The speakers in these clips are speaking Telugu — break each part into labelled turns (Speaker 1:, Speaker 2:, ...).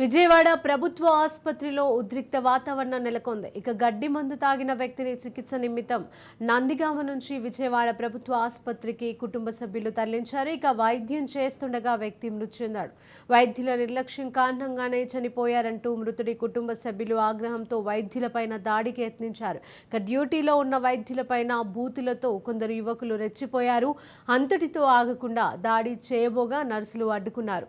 Speaker 1: విజయవాడ ప్రభుత్వ ఆసుపత్రిలో ఉద్రిక్త వాతావరణం నెలకొంది. ఇక గడ్డి మందు తాగిన వ్యక్తిని చికిత్స నిమిత్తం నందిగామ నుంచి విజయవాడ ప్రభుత్వ ఆసుపత్రికి కుటుంబ సభ్యులు తరలించారు. ఇక వైద్యం చేస్తుండగా వ్యక్తి మృతి చెందాడు. వైద్యుల నిర్లక్ష్యం కారణంగానే చనిపోయారంటూ మృతుడి కుటుంబ సభ్యులు ఆగ్రహంతో వైద్యులపైన దాడికి యత్నించారు. ఇక డ్యూటీలో ఉన్న వైద్యులపైన బూతులతో కొందరు యువకులు రెచ్చిపోయారు. అంతటితో ఆగకుండా దాడి చేయబోగా నర్సులు అడ్డుకున్నారు.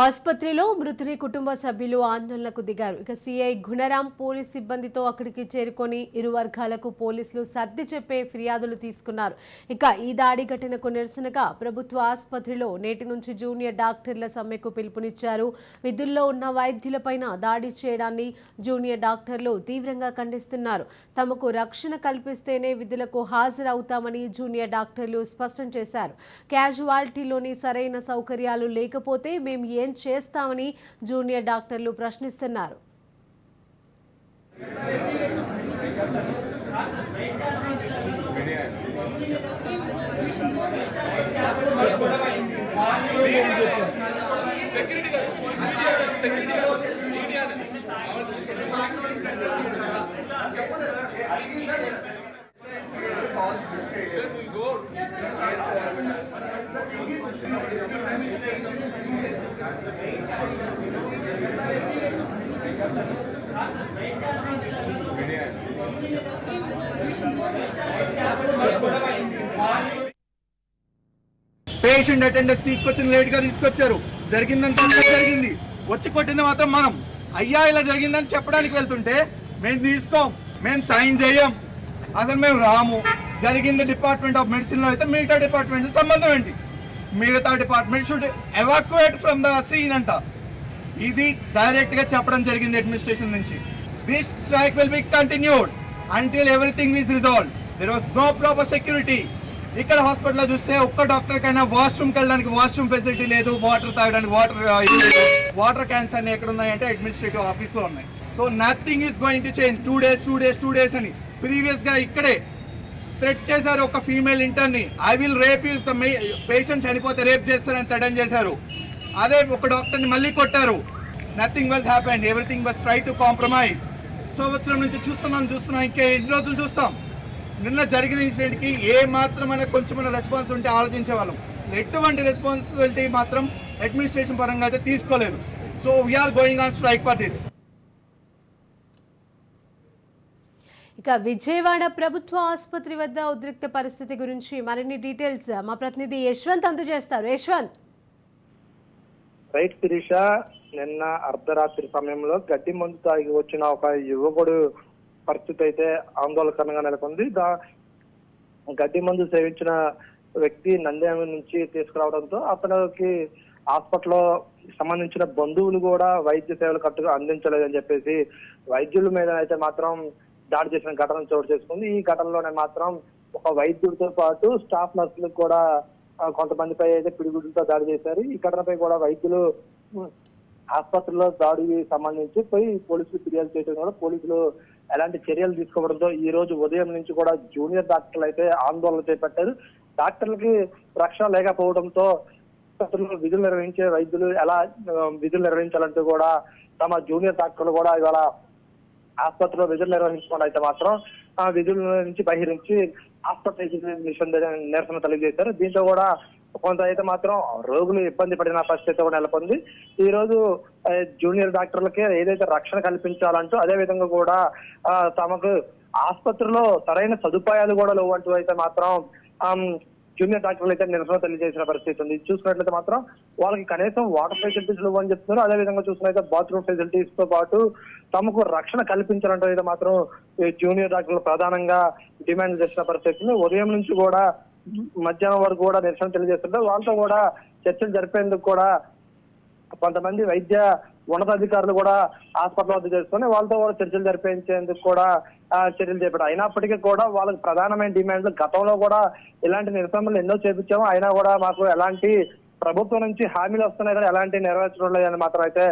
Speaker 1: ఆసుపత్రిలో మృతుని కుటుంబ సభ్యులు ఆందోళనకు దిగారు. ఇక సిఐ గుణరాం పోలీస్ సిబ్బందితో అక్కడికి చేరుకొని ఇరు వర్గాలకు పోలీసులు సర్ది చెప్పే ఫిర్యాదులు తీసుకున్నారు. ఇక ఈ దాడి ఘటనకు నిరసనగా ప్రభుత్వ ఆసుపత్రిలో నేటి నుంచి జూనియర్ డాక్టర్ల సమ్మెకు పిలుపునిచ్చారు. విధుల్లో ఉన్న వైద్యులపైన దాడి చేయడాన్ని జూనియర్ డాక్టర్లు తీవ్రంగా ఖండిస్తున్నారు. తమకు రక్షణ కల్పిస్తేనే విధులకు హాజరవుతామని జూనియర్ డాక్టర్లు స్పష్టం చేశారు. క్యాజువాలిటీలోని సరైన సౌకర్యాలు లేకపోతే మేము ఏం చేస్తామని జూనియర్ డాక్టర్లు ప్రశ్నిస్తున్నారు.
Speaker 2: పేషెంట్ అటెండెన్స్ తీసుకొచ్చిన లేట్గా తీసుకొచ్చారు. జరిగిందంతా జరిగింది. వచ్చి కొట్టింది మాత్రం మనం. అయ్యా ఇలా జరిగిందని చెప్పడానికి వెళ్తుంటే మేము తీసుకోం మేము సైన్ చేయం. అసలు మేము రాము. జరిగింది డిపార్ట్మెంట్ ఆఫ్ మెడిసిన్లో అయితే మిగతా డిపార్ట్మెంట్ సంబంధం ఏంటి? మిగతా department should evacuate from the scene అంట. ఇది డైరెక్ట్గా చెప్పడం జరిగింది అడ్మినిస్ట్రేషన్ నుంచి. This strike will be continued until everything is resolve there was no proper security ఇక్కడ హాస్పిటల్లో చూస్తే ఒక్క డాక్టర్ కైనా వాష్రూమ్కి వెళ్ళడానికి వాష్రూమ్ ఫెసిలిటీ లేదు వాటర్ తాగడానికి వాటర్ వాటర్ క్యాన్స్ అన్ని ఎక్కడ ఉన్నాయంటే అడ్మినిస్ట్రేటివ్ ఆఫీస్లో ఉన్నాయి. So nothing is going to change two days two days two days అని. ప్రీవియస్గా ఇక్కడే థ్రెట్ చేశారు ఒక female ఇంటర్ని. I will rape you. Patient చనిపోతే రేప్ చేస్తారని థ్రెటన్ చేశారు. అదే ఒక డాక్టర్ని మళ్ళీ కొట్టారు. Nothing was happened everything was try to compromise సంవత్సరం నుంచి చూస్తున్నాం చూస్తున్నాం. ఇంకా ఎన్ని రోజులు చూస్తాం? నిన్న జరిగిన ఇన్సిడెంట్కి ఏ మాత్రమైన కొంచెం రెస్పాన్స్ ఉంటే ఆలోచించే వాళ్ళం ఎటువంటి రెస్పాన్సిబిలిటీ మాత్రం అడ్మినిస్ట్రేషన్ పరంగా అయితే తీసుకోలేదు. So we're going on strike for this
Speaker 1: ఇక విజయవాడ ప్రభుత్వ ఆసుపత్రి వద్ద ఉద్రిక్త పరిస్థితి గురించి మరిన్ని డీటెయిల్స్ మా ప్రతినిధి యశ్వంత్ అందజేస్తారు. యశ్వంత్.
Speaker 3: రైట్ శిరీష నిన్న అర్ధరాత్రి సమయంలో గడ్డి మందు తాగి వచ్చిన ఒక యువకుడు పరిస్థితి అయితే ఆందోళనకరంగా నెలకొంది. దా గడ్డి మందు సేవించిన వ్యక్తి నంద్యాల నుంచి తీసుకురావడంతో అతనికి హాస్పిటల్లో సంబంధించిన బంధువులు కూడా వైద్య సేవలు కట్టుగా అందించలేదని చెప్పేసి వైద్యుల మీద అయితే మాత్రం దాడి చేసిన ఘటన చోటు చేసుకుంది. ఈ ఘటనలోనే మాత్రం ఒక వైద్యుడితో పాటు స్టాఫ్ నర్సులకు కూడా కొంతమందిపై అయితే పిడిగుడ్లతో దాడి చేశారు. ఈ ఘటనపై కూడా వైద్యులు ఆసుపత్రిలో దాడికి సంబంధించి పోయి పోలీసులు ఫిర్యాదు చేయడం కూడా పోలీసులు ఎలాంటి చర్యలు తీసుకోవడంతో ఈ రోజు ఉదయం నుంచి కూడా జూనియర్ డాక్టర్లు అయితే ఆందోళన చేపట్టారు. డాక్టర్లకి రక్షణ లేకపోవడంతో విధులు నిర్వహించే వైద్యులు ఎలా విధులు నిర్వహించాలంటూ కూడా తమ జూనియర్ డాక్టర్లు కూడా ఇవాళ ఆసుపత్రిలో విధులు నిర్వహించుకోవడం అయితే మాత్రం ఆ విధుల నుంచి బహిరించి ఆసుపత్రి నిషేధ నిరసన తెలియజేశారు. దీంతో కూడా కొంత అయితే మాత్రం రోగులు ఇబ్బంది పడిన పరిస్థితి కూడా నెలకొంది. ఈ రోజు జూనియర్ డాక్టర్లకే ఏదైతే రక్షణ కల్పించాలంటూ అదే విధంగా కూడా తమకు ఆసుపత్రిలో సరైన సదుపాయాలు కూడా లేవంటూ అయితే మాత్రం జూనియర్ డాక్టర్లు అయితే నిరసన తెలియజేసిన పరిస్థితి ఉంది. చూసినట్లయితే చూసుకున్నట్లయితే మాత్రం వాళ్ళకి కనీసం వాటర్ ఫెసిలిటీస్ లేవు చెప్తున్నారు. అదే విధంగా చూసుకున్నైతే బాత్రూమ్ ఫెసిలిటీస్తో పాటు తమకు రక్షణ కల్పించాలంటే మాత్రం ఈ జూనియర్ డాక్టర్లు ప్రధానంగా డిమాండ్ చేసిన పరిస్థితి ఉంది. ఉదయం నుంచి కూడా మధ్యాహ్నం వరకు కూడా నిరసన తెలియజేస్తుంటే వాళ్ళతో కూడా చర్చలు జరిపేందుకు కూడా కొంతమంది వైద్య ఉన్నతాధికారులు కూడా హాస్పిటల్ వద్ద చేసుకుని వాళ్ళతో కూడా చర్చలు జరిపించేందుకు కూడా చర్యలు చేపట్టారు. అయినప్పటికీ కూడా వాళ్ళకి ప్రధానమైన డిమాండ్లు గతంలో కూడా ఇలాంటి నిరసనలు ఎన్నో చేపించాము. అయినా కూడా మాకు ఎలాంటి ప్రభుత్వం నుంచి హామీలు వస్తున్నాయి కానీ ఎలాంటి నెరవేర్చడం లేదని మాత్రం అయితే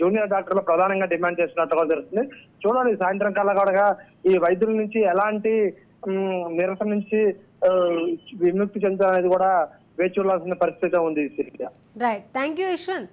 Speaker 3: జూనియర్ డాక్టర్లు ప్రధానంగా డిమాండ్ చేస్తున్నట్టుగా తెలుస్తుంది. చూడాలి సాయంత్రం కల్లా కూడా ఈ వైద్యుల నుంచి ఎలాంటి నిరసన నుంచి విముక్తి చెందాలనేది కూడా వేచి చూడాల్సిన పరిస్థితి ఉంది
Speaker 1: right thank you Yashwant